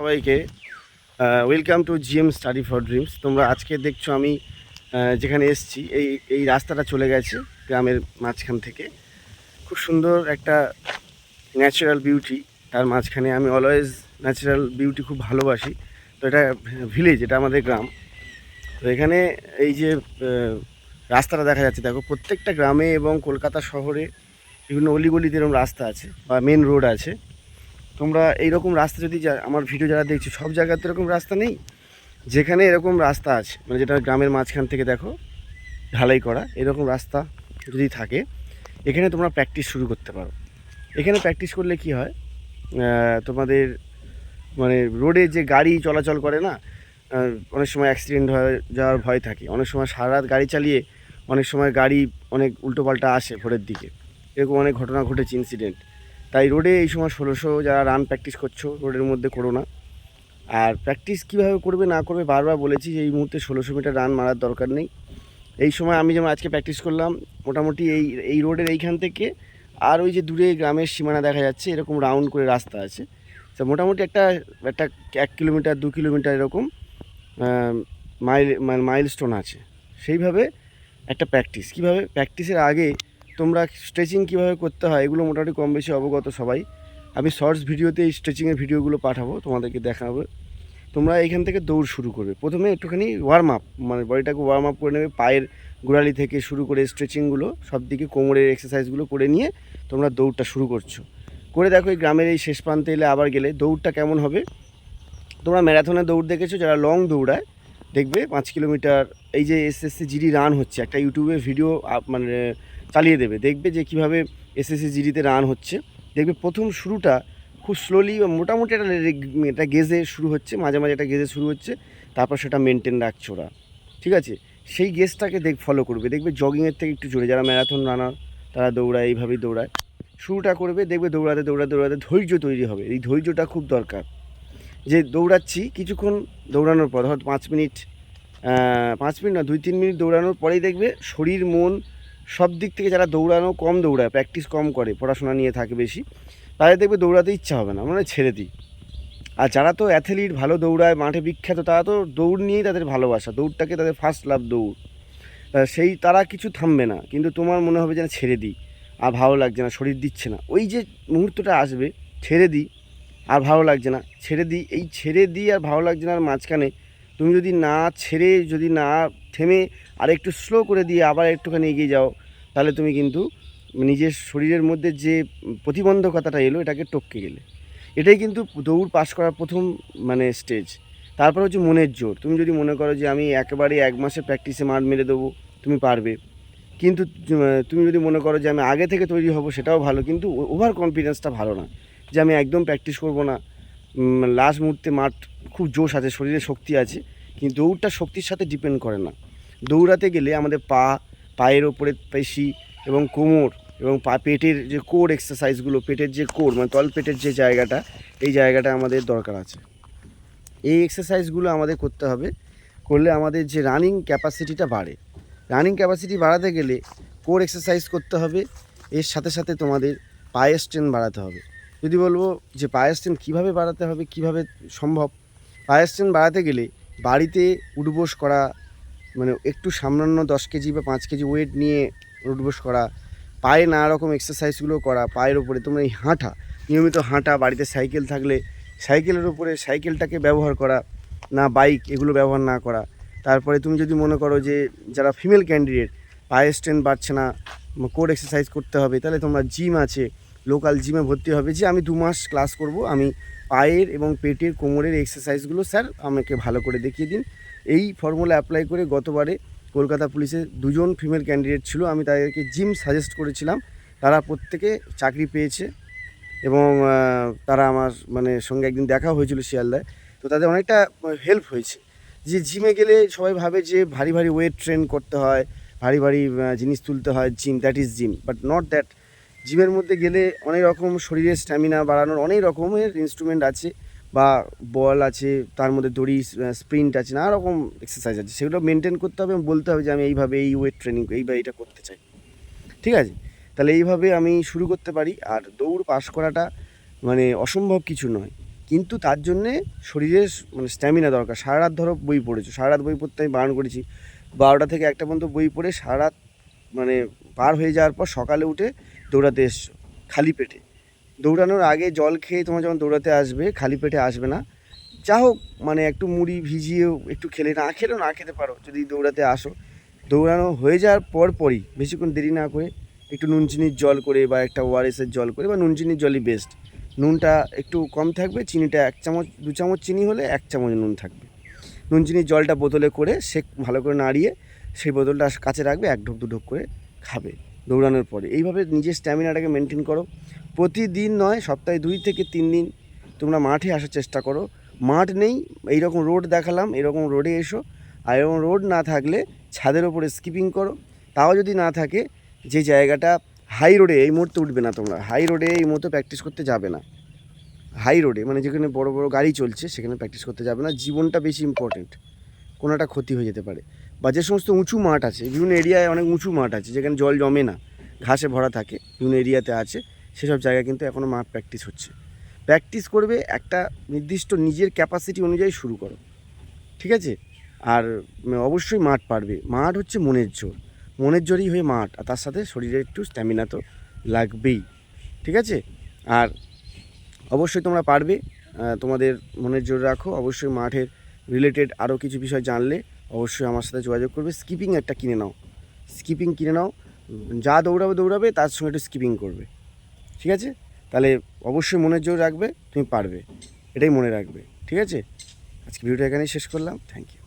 সবাইকে welcome to GM study for dreams তোমরা আজকে দেখছ আমি যেখানে এসেছি, এই এই রাস্তাটা চলে গেছে, গ্রামের মাঝখান থেকে। খুব সুন্দর একটা ন্যাচারাল বিউটি তার মাঝখানে আমি অলওয়েজ ন্যাচারাল বিউটি খুব ভালোবাসি। তো এটা ভিলেজ এটা আমাদের গ্রাম। তো এখানে এই যে রাস্তাটা দেখা যাচ্ছে, দেখো, প্রত্যেকটা গ্রামে এবং কলকাতা শহরে বিভিন্ন অলিগলিতে এরকম রাস্তা আছে, বা মেন রোড আছে। তোমরা এইরকম রাস্তা যদি আমার ভিডিও যারা দেখছ, সব জায়গাতে এরকম রাস্তা নেই? যেখানে এরকম রাস্তা আছে মানে যেটা গ্রামের মাঝখান থেকে দেখো, ঢালাই করা, এরকম রাস্তা যদি থাকে, এখানে তোমরা প্র্যাকটিস শুরু করতে পারো। এখানে প্র্যাকটিস করলে কি হয়? তোমাদের মানে রোডে যে গাড়ি চলাচল করে না অনেক সময় অ্যাক্সিডেন্ট হয়ে, যাওয়ার ভয় থাকে। অনেক সময় সারা রাত গাড়ি চালিয়ে, অনেক সময় গাড়ি অনেক উল্টোপাল্টা আসে ভোরের দিকে। এরকম অনেক ঘটনা ঘটেছে ইনসিডেন্ট তাই রোডে এই সময় ষোলোশো যারা রান প্র্যাকটিস করছ, রোডের মধ্যে করো না। আর প্র্যাকটিস কীভাবে করবে, না করবে, বারবার বলেছি যে এই মুহূর্তে ষোলোশো মিটার রান মারার দরকার নেই। এই সময় আমি যেমন আজকে প্র্যাকটিস করলাম, মোটামুটি এই এই রোডের এইখান থেকে আর ওই যে দূরে গ্রামের সীমানা দেখা যাচ্ছে, এরকম রাউন্ড করে রাস্তা আছে। তো মোটামুটি একটা একটা এক কিলোমিটার দু কিলোমিটার এরকম মাইল মানে মাইলস্টোন আছে। সেইভাবে একটা প্র্যাকটিস কীভাবে? প্র্যাকটিসের আগে তোমরা স্ট্রেচিং কীভাবে করতে হয়, এগুলো মোটামুটি কম বেশি অবগত সবাই। আমি শর্টস ভিডিওতে এই স্ট্রেচিংয়ের ভিডিওগুলো পাঠাবো, তোমাদেরকে দেখাবো। তোমরা এখান থেকে দৌড় শুরু করবে। প্রথমে একটুখানি ওয়ার্ম আপ মানে বডিটাকে ওয়ার্ম আপ করে নেবে, পায়ের গোড়ালি থেকে শুরু করে স্ট্রেচিংগুলো সব দিকে কোমরের এক্সারসাইজগুলো করে নিয়ে তোমরা দৌড়টা শুরু করছ। করে দেখো, এই গ্রামের এই শেষ প্রান্তে এলে আবার গেলে, দৌড়টা কেমন হবে? তোমরা ম্যারাথনে দৌড় দেখেছ, যারা লং দৌড়ায়, দেখবে পাঁচ কিলোমিটার, এই যে এসএসসি জিডি রান হচ্ছে, একটা ইউটিউবে ভিডিও মানে চালিয়ে দেবে। দেখবে যে কীভাবে এসএসসি জিডিতে রান হচ্ছে। দেখবে প্রথম শুরুটা খুব স্লোলি মোটামুটি একটা একটা গেজে শুরু হচ্ছে, মাঝে মাঝে একটা গেজে শুরু হচ্ছে, তারপর সেটা মেনটেন রাখছে ওরা। ঠিক আছে? সেই গেজটাকে দেখ ফলো করবে। দেখবে জগিংয়ের থেকে একটু জোরে, যারা ম্যারাথন রানার তারা দৌড়ায়, এইভাবেই দৌড়ায়। শুরুটা করবে, দেখবে দৌড়াতে দৌড়াতে দৌড়াতে ধৈর্য তৈরি হবে। এই ধৈর্যটা খুব দরকার। যে দৌড়াচ্ছি কিছুক্ষণ দৌড়ানোর পর, ধর পাঁচ মিনিট পাঁচ মিনিট না, দুই, তিন মিনিট দৌড়ানোর পরেই দেখবে শরীর, মন সব দিক থেকে যারা দৌড়ানো কম দৌড়ায় প্র্যাকটিস কম করে, পড়াশোনা নিয়ে থাকে বেশি, তাদের দেখবে দৌড়াতে ইচ্ছা হবে না মানে ছেড়ে দিই। আর যারা তো অ্যাথলিট ভালো দৌড়ায়, মাঠে বিখ্যাত, তারা তো দৌড় নিয়েই তাদের ভালোবাসা, দৌড়টাকে তাদের ফার্স্ট লাভ দৌড়। সেই তারা কিছু থামবে না, কিন্তু তোমার মনে হবে যেন ছেড়ে দিই, আর ভালো লাগছে না, শরীর দিচ্ছে না। ওই যে মুহূর্তটা আসবে, ছেড়ে দিই, আর ভালো লাগছে না, ছেড়ে দিই, এই ছেড়ে দিই আর ভালো লাগছে না আর মাঝখানে তুমি যদি না ছেড়ে, যদি না থেমে আর একটু স্লো করে দিয়ে আবার একটুখানি এগিয়ে যাও, তাহলে তুমি কিন্তু নিজের শরীরের মধ্যে যে প্রতিবন্ধকতাটা এলো, এটাকে টপকে গেলে। এটাই কিন্তু দৌড় পাস করার প্রথম মানে স্টেজ তারপর হচ্ছে মনের জোর। তুমি যদি মনে করো যে আমি একেবারে এক মাসে প্র্যাকটিসে মার মেরে দেবো, তুমি পারবে। কিন্তু তুমি যদি মনে করো যে আমি আগে থেকে তৈরি হব, সেটাও ভালো। কিন্তু ওভার কনফিডেন্সটা ভালো না। যে আমি একদম প্র্যাকটিস করব না। লাস্ট মুহূর্তে মাঠ খুব জোশ আছে, শরীরে শক্তি আছে, কিন্তু দৌড়টা শক্তির সাথে ডিপেন্ড করে না। দৌড়াতে গেলে আমাদের পা, পায়ের ওপরে পেশি এবং কোমর এবং পা, পেটের যে কোর এক্সারসাইজগুলো পেটের যে কোর মানে তল পেটের যে জায়গাটা, এই জায়গাটা আমাদের দরকার আছে। এই এক্সারসাইজগুলো আমাদের করতে হবে, করলে আমাদের যে রানিং ক্যাপাসিটিটা বাড়ে। রানিং ক্যাপাসিটি বাড়াতে গেলে কোর এক্সারসাইজ করতে হবে, এর সাথে সাথে তোমাদের পায়ের স্ট্রেন বাড়াতে হবে। যদি বলব যে পায়ের স্ট্রেন কীভাবে বাড়াতে হবে, কীভাবে সম্ভব? পায়ের স্ট্রেন বাড়াতে গেলে বাড়িতে উঠবোস করা মানে একটু সামান্য দশ কেজি বা পাঁচ কেজি ওয়েট নিয়ে উঠবোস করা, পায়ে নানা রকম এক্সারসাইজগুলো করা, পায়ের ওপরে তোমরা এই হাঁটা, নিয়মিত হাঁটা, বাড়িতে সাইকেল থাকলে সাইকেলের উপরে সাইকেলটাকে ব্যবহার করা, না বাইক এগুলো ব্যবহার না করা। তারপরে তুমি যদি মনে করো যে যারা ফিমেল ক্যান্ডিডেট পায়ের স্ট্রেন বাড়ছে না কোর এক্সারসাইজ করতে হবে, তাহলে তোমরা জিম আছে লোকাল জিমে ভর্তি হবে। যে আমি দু মাস ক্লাস করব, আমি পায়ের এবং পেটের কোমরের এক্সারসাইজগুলো স্যার আমাকে ভালো করে দেখিয়ে দিন। এই ফর্মুলা অ্যাপ্লাই করে গতবারে কলকাতা পুলিশে দুজন ফিমেল ক্যান্ডিডেট ছিল, আমি তাদেরকে জিম সাজেস্ট করেছিলাম। তারা প্রত্যেকে চাকরি পেয়েছে এবং তারা আমার মানে সঙ্গে একদিন দেখা হয়েছিল শিয়ালদায়। তো তাদের অনেকটা হেল্প হয়েছে। যে জিমে গেলে সবাই ভাবে যে ভারী ভারী ওয়েট ট্রেন করতে হয়, ভারী ভারী জিনিস তুলতে হয় gym that is gym but not that জিমের মধ্যে গেলে অনেক রকম শরীরের স্ট্যামিনা বাড়ানোর অনেক রকমের ইনস্ট্রুমেন্ট আছে বা বল আছে, তার মধ্যে দড়ি স্প্রিন্ট আছে, নানা রকম এক্সারসাইজ আছে। সেগুলো মেনটেন করতে হবে এবং বলতে হবে যে আমি এইভাবে এই ওয়েট ট্রেনিং এইভাবে এটা করতে চাই। ঠিক আছে? তাহলে এইভাবে আমি শুরু করতে পারি। আর দৌড় পাস করাটা মানে অসম্ভব কিছু নয়। কিন্তু তার জন্যে শরীরের মানে স্ট্যামিনা দরকার। সারা রাত ধরো বই পড়েছো। সারা রাত বই পড়তে আমি বারণ করেছি। বারোটা থেকে একটা পর্যন্ত বই পড়ে সারা রাত মানে পার হয়ে যাওয়ার পর সকালে উঠে দৌড়াতে এসছো, খালি পেটে। দৌড়ানোর আগে জল খেয়ে তোমার যখন দৌড়াতে আসবে, খালি পেটে আসবে না। যা হোক মানে একটু মুড়ি ভিজিয়েও একটু খেলে, না খেলেও না খেতে পারো যদি দৌড়াতে আসো। দৌড়ানো হয়ে যাওয়ার পর পরই, বেশিক্ষণ দেরি না করে একটু নুন চিনির জল করে বা একটা ওআরএসের জল করে, বা নুন চিনির জলই বেস্ট নুনটা একটু কম থাকবে, চিনিটা এক চামচ, দু চামচ চিনি হলে এক চামচ নুন থাকবে। নুন চিনির জলটা বোতলে করে, সে ভালো করে নাড়িয়ে সেই বোতলটা কাছে রাখবে, এক ঢোক, দু ঢোক করে খাবে। দৌড়ানোর পরে। এইভাবে নিজের স্ট্যামিনাটাকে মেনটেন করো। প্রতিদিন নয়, সপ্তাহে দুই থেকে তিন দিন তোমরা মাঠে আসার চেষ্টা করো। মাঠ নেই, এইরকম রোড দেখালাম, এরকম রোডে এসো। আর এরকম রোড না থাকলে ছাদের ওপরে স্কিপিং করো। তাও যদি না থাকে, যে জায়গাটা হাই রোডে এই মুহূর্তে উঠবে না তোমরা। হাই রোডে এই মুহূর্তে প্র্যাকটিস করতে যাবে না। হাই রোডে মানে যেখানে বড় বড় গাড়ি চলছে, সেখানে প্র্যাকটিস করতে যাবে না। জীবনটা বেশি ইম্পর্টেন্ট কোনো একটা ক্ষতি হয়ে যেতে পারে। বা যে সমস্ত উঁচু মাঠ আছে, বিভিন্ন এরিয়ায় অনেক উঁচু মাঠ আছে, যেখানে জল জমে না, ঘাসে ভরা থাকে, বিভিন্ন এরিয়াতে আছে, সেসব জায়গায় কিন্তু এখনও মাঠ প্র্যাকটিস হচ্ছে। প্র্যাকটিস করবে একটা নির্দিষ্ট নিজের ক্যাপাসিটি অনুযায়ী শুরু করো, ঠিক আছে? আর অবশ্যই মাঠ পারবে। মাঠ হচ্ছে মনের জোর। মনের জোরই হয়ে মাঠ, আর তার সাথে শরীরে একটু স্ট্যামিনা তো লাগবেই, ঠিক আছে? আর অবশ্যই তোমরা পারবে তোমাদের মনের জোর রাখো। অবশ্যই মাঠের রিলেটেড আরও কিছু বিষয় জানলে অবশ্যই আমার সাথে যোগাযোগ করবে। স্কিপিং একটা কিনে নাও। স্কিপিং কিনে নাও। যা দৌড়াবে দৌড়াবে, তার সঙ্গে একটু স্কিপিং করবে। ঠিক আছে? তাহলে অবশ্যই মনের জোর রাখবে, তুমি পারবে। এটাই মনে রাখবে। ঠিক আছে? আজকে ভিডিওটা এখানেই শেষ করলাম। Thank you